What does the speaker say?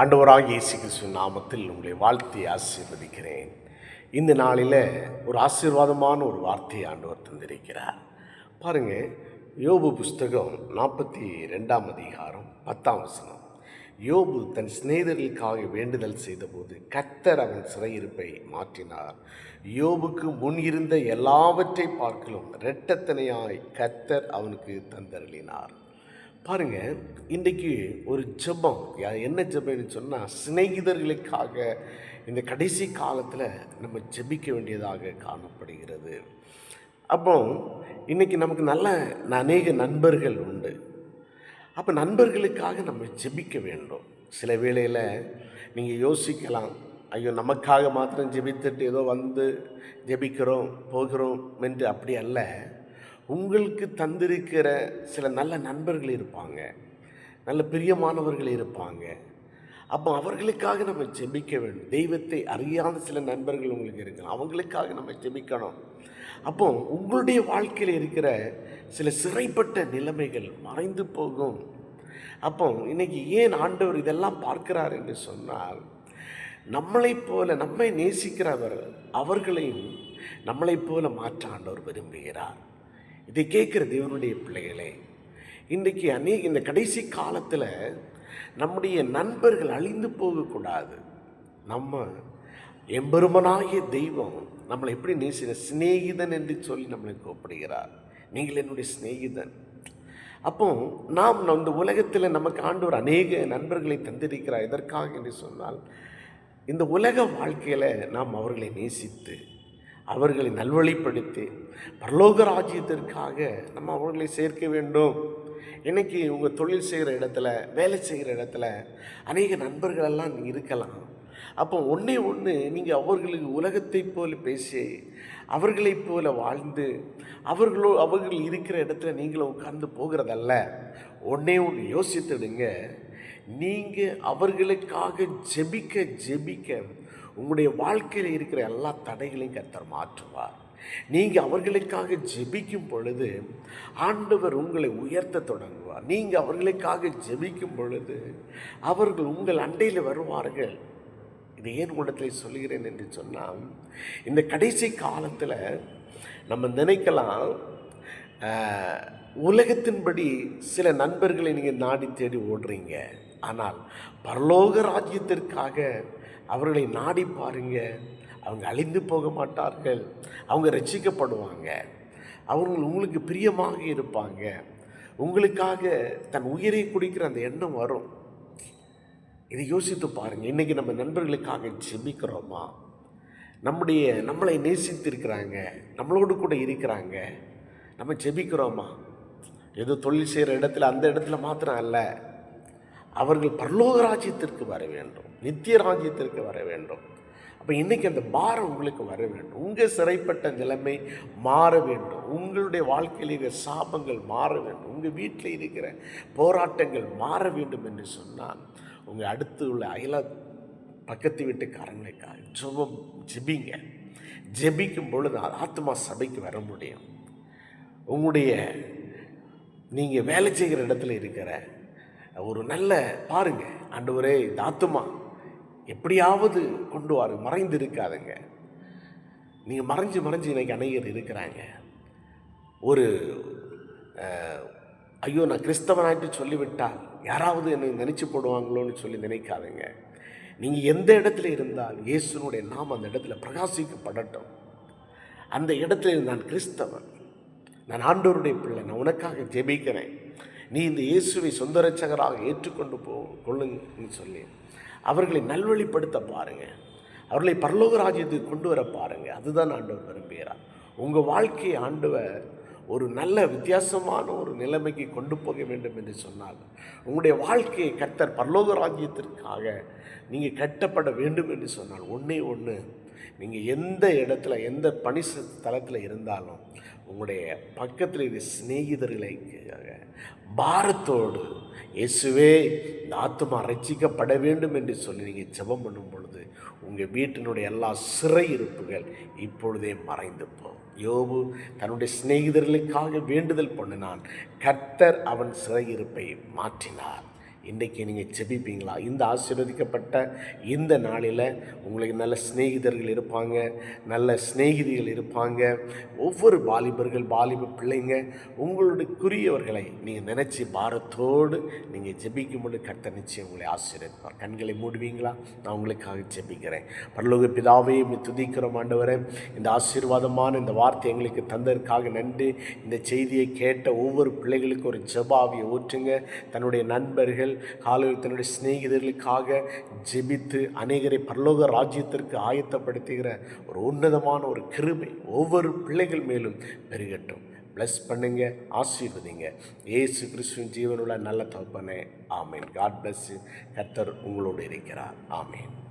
ஆண்டவராக இயேசு கிறிஸ்து நாமத்தில் உங்களை வாழ்த்தி ஆசீர்வதிக்கிறேன். இந்த நாளில் ஒரு ஆசீர்வாதமான ஒரு வார்த்தையை ஆண்டவர் தந்திருக்கிறார். பாருங்க யோபு புஸ்தகம் நாற்பத்தி ரெண்டாம் அதிகாரம் பத்தாம் வசனம். யோபு தன் சிநேகிதர்களுக்காக வேண்டுதல் செய்தபோது கத்தர் அவன் சிறையிருப்பை மாற்றினார். யோபுக்கு முன் இருந்த எல்லாவற்றை பார்க்கலும் இரட்டத்தனையாய் கத்தர் அவனுக்கு தந்தருளினார். பாருங்க இன்றைக்கு ஒரு ஜெபம் என்ன ஜெபம்னு சொன்னால் சிநேகிதர்களுக்காக இந்த கடைசி காலத்தில் நம்ம ஜெபிக்க வேண்டியதாக காணப்படுகிறது. அப்போ இன்னைக்கு நமக்கு நல்ல அநேக நண்பர்கள் உண்டு. அப்போ நண்பர்களுக்காக நம்ம ஜெபிக்க வேண்டும். சில வேளையில் நீங்கள் யோசிக்கலாம் ஐயோ நமக்காக மாத்திரம் ஜெபித்துட்டு ஏதோ வந்து ஜெபிக்கிறோம் போகிறோம் என்று அப்படி அல்ல. உங்களுக்கு தந்திருக்கிற சில நல்ல நண்பர்கள் இருப்பாங்க. நல்ல பிரியமானவர்கள் இருப்பாங்க. அப்போ அவர்களுக்காக நம்ம ஜெபிக்க வேண்டும். தெய்வத்தை அறியாத சில நண்பர்கள் உங்களுக்கு இருக்கலாம். அவங்களுக்காக நம்ம ஜெபிக்கணும். அப்போ உங்களுடைய வாழ்க்கையில் இருக்கிற சில சிறைப்பட்ட நிலைமைகள் மறைந்து போகும். அப்போ இன்னைக்கு ஏன் ஆண்டவர் இதெல்லாம் பார்க்கிறார் என்று சொன்னால் நம்மளைப் போல நம்மை நேசிக்கிறவர் அவர்களையும் நம்மளைப் போல மாற்ற ஆண்டவர் விரும்புகிறார். இதை கேட்குற தேவனுடைய பிள்ளைகளே இன்றைக்கு அநே இந்த கடைசி காலத்தில் நம்முடைய நண்பர்கள் அழிந்து போகக்கூடாது. நம்ம எம்பெருமனாகிய தெய்வம் நம்மளை எப்படி நேசின சிநேகிதன் என்று சொல்லி நம்மளை கூப்பிடுகிறார். நீங்கள் என்னுடைய சிநேகிதன். அப்போ நாம் இந்த உலகத்தில் நமக்கு ஆண்டவர் அநேக நண்பர்களை தந்திருக்கிறார். எதற்காக என்று சொன்னால் இந்த உலக வாழ்க்கையில் நாம் அவர்களை நேசித்து அவர்களை நல்வழிப்படுத்தி பரலோக ராஜ்யத்திற்காக நம்ம அவர்களை சேர்க்க வேண்டும். இன்னைக்கு உங்கள் தொழில் செய்கிற இடத்துல வேலை செய்கிற இடத்துல அநேக நண்பர்களெல்லாம் இருக்கலாம். அப்போ ஒன்றே ஒன்று நீங்கள் அவர்களுக்கு உலகத்தைப் போல பேசி அவர்களைப் போல வாழ்ந்து அவர்களோ அவர்கள் இருக்கிற இடத்துல நீங்களும் உட்கார்ந்து போகிறதல்ல. ஒன்றே ஒன்று யோசித்துடுங்க. நீங்கள் அவர்களுக்காக ஜெபிக்க ஜெபிக்க உங்களுடைய வாழ்க்கையில் இருக்கிற எல்லா தடைகளையும் கர்த்தர் மாற்றுவார். நீங்கள் அவர்களுக்காக ஜெபிக்கும் பொழுது ஆண்டவர் உங்களை உயர்த்த தொடங்குவார். நீங்கள் அவர்களுக்காக ஜெபிக்கும் பொழுது அவர்கள் உங்கள் அண்டையில் வருவார்கள். இது ஏன் உடத்தில் சொல்கிறேன் என்று சொன்னால் இந்த கடைசி காலத்தில் நம்ம நினைக்கலாம் உலகத்தின்படி சில நண்பர்களை நீங்கள் நாடி தேடி ஓடுறீங்க. ஆனால் பரலோக ராஜ்யத்திற்காக அவர்களை நாடி பாருங்க. அவங்க அழிந்து போக மாட்டார்கள். அவங்க ரட்சிக்கப்படுவாங்க அவர்கள் உங்களுக்கு பிரியமாக இருப்பாங்க. உங்களுக்காக தன் உயிரை குடிக்கிற அந்த எண்ணம் வரும். இதை யோசித்து பாருங்கள் இன்றைக்கி நம்ம நண்பர்களுக்காக ஜெபிக்கிறோமா? நம்முடைய நம்மளை நேசித்திருக்கிறாங்க. நம்மளோடு கூட இருக்கிறாங்க. நம்ம ஜெபிக்கிறோமா? ஏதோ தொழில் செய்கிற இடத்துல அந்த இடத்துல மாத்திரம் அல்ல. அவர்கள் பரலோக ராஜ்யத்திற்கு வர வேண்டும் நித்திய ராஜ்யத்திற்கு வர வேண்டும். அப்போ இன்றைக்கி அந்த பாரம் உங்களுக்கு வர வேண்டும். உங்கள் சிறைப்பட்ட நிலைமை மாற வேண்டும். உங்களுடைய வாழ்க்கையில் இருக்கிற சாபங்கள் மாற வேண்டும். உங்கள் வீட்டில் இருக்கிற போராட்டங்கள் மாற வேண்டும் என்று சொன்னால் உங்கள் அடுத்து உள்ள அயல பக்கத்து வீட்டுக்காரங்களுக்காக ஜெபம் ஜெபிங்க. ஜெபிக்கும் பொழுது ஆத்மா சபைக்கு வர முடியும். உங்களுடைய நீங்கள் வேலை செய்கிற இடத்துல இருக்கிற ஒரு நல்ல பாருங்க ஆண்டவரே இந்த ஆத்துமா எப்படியாவது கொண்டு வாரு மறைந்து இருக்காதுங்க நீங்கள் மறைஞ்சு மறைஞ்சு இன்றைக்கி அநேகர் இருக்கிறாங்க. ஒரு ஐயோ நான் கிறிஸ்தவனாயிட்டு சொல்லிவிட்டால் யாராவது என்னை நினச்சி போடுவாங்களோன்னு சொல்லி நினைக்காதுங்க. நீங்கள் எந்த இடத்துல இருந்தால் இயேசுனுடைய நாம் அந்த இடத்துல பிரகாசிக்கப்படட்டும். அந்த இடத்துல நான் கிறிஸ்தவன். நான் ஆண்டோருடைய பிள்ளை. நான் உனக்காக ஜெபிக்கிறேன். நீ இந்த இயேசுவை சொந்த ரட்சகராக ஏற்றுக்கொண்டு போ கொள்ளுங்கன்னு சொல்லி. அவர்களை நல்வழிப்படுத்த பாருங்கள் அவர்களை பரலோக ராஜ்யத்துக்கு கொண்டு வர பாருங்கள் அதுதான் ஆண்டவர் விரும்புகிறார். உங்கள் வாழ்க்கையை ஆண்டவர் ஒரு நல்ல வித்தியாசமான ஒரு நிலைமைக்கு கொண்டு போக வேண்டும் என்று சொன்னால் உங்களுடைய வாழ்க்கையை கர்த்தர் பரலோக ராஜ்யத்திற்காக நீங்கள் கட்டப்பட வேண்டும் என்று சொன்னால் ஒன்றே ஒன்று நீங்கள் எந்த இடத்துல எந்த பணி தளத்தில் இருந்தாலும் உங்களுடைய பக்கத்தில் இது சிநேகிதர்களை பாரத்தோடு இயேசுவே இந்த ஆத்மா ரட்சிக்கப்பட வேண்டும் என்று சொல்லி நீங்கள் ஜெபம் பண்ணும் பொழுது உங்கள் வீட்டினுடைய எல்லா சிறை இருப்புகள் இப்பொழுதே மறைந்து போகும் யோபு தன்னுடைய சிநேகிதர்களுக்காக வேண்டுதல் பண்ணினான். கர்த்தர் அவன் சிறையிருப்பை மாற்றினார். இன்றைக்கி நீங்கள் ஜெபிப்பீங்களா? இந்த ஆசீர்வதிக்கப்பட்ட இந்த நாளில் உங்களுக்கு நல்ல சிநேகிதர்கள் இருப்பாங்க நல்ல சிநேகிதிகள் இருப்பாங்க. ஒவ்வொரு வாலிபர்கள் வாலிப பிள்ளைங்க உங்களுடையக்குரியவர்களை நீங்கள் நினச்சி பாரத்தோடு நீங்கள் ஜெபிக்கும்போது கர்த்தர் நிச்சயம் உங்களை ஆசீர்வதிப்பார். கண்களை மூடுவீங்களா? நான் உங்களுக்காக ஜெபிக்கிறேன். பரலோக பிதாவே துதிக்கிறோம் ஆண்டவரே. இந்த ஆசீர்வாதமான இந்த வார்த்தை எங்களுக்கு தந்ததற்காக நன்றி. இந்த செய்தியை கேட்ட ஒவ்வொரு பிள்ளைகளுக்கும் ஒரு ஜெபாவியை ஊற்றுங்க. தன்னுடைய நண்பர்கள் காலையில் தன்னுடைய சிநேகிதர்களுக்காக ஜெபித்து அநேகரை பரலோக ராஜ்யத்திற்கு ஆயத்தப்படுத்துகிற ஒரு உன்னதமான ஒரு கிருமை ஒவ்வொரு பிள்ளைகள் மேலும் பெருகட்டும். ப்ளஸ் பண்ணுங்க ஆசீர்வதிங்க. ஏசு கிறிஸ்துவின் ஜீவனுள்ள நல்ல தகப்பனே. ஆமேன். காட் பிளஸ் கர்த்தர் உங்களோடு இருக்கிறார். ஆமேன்.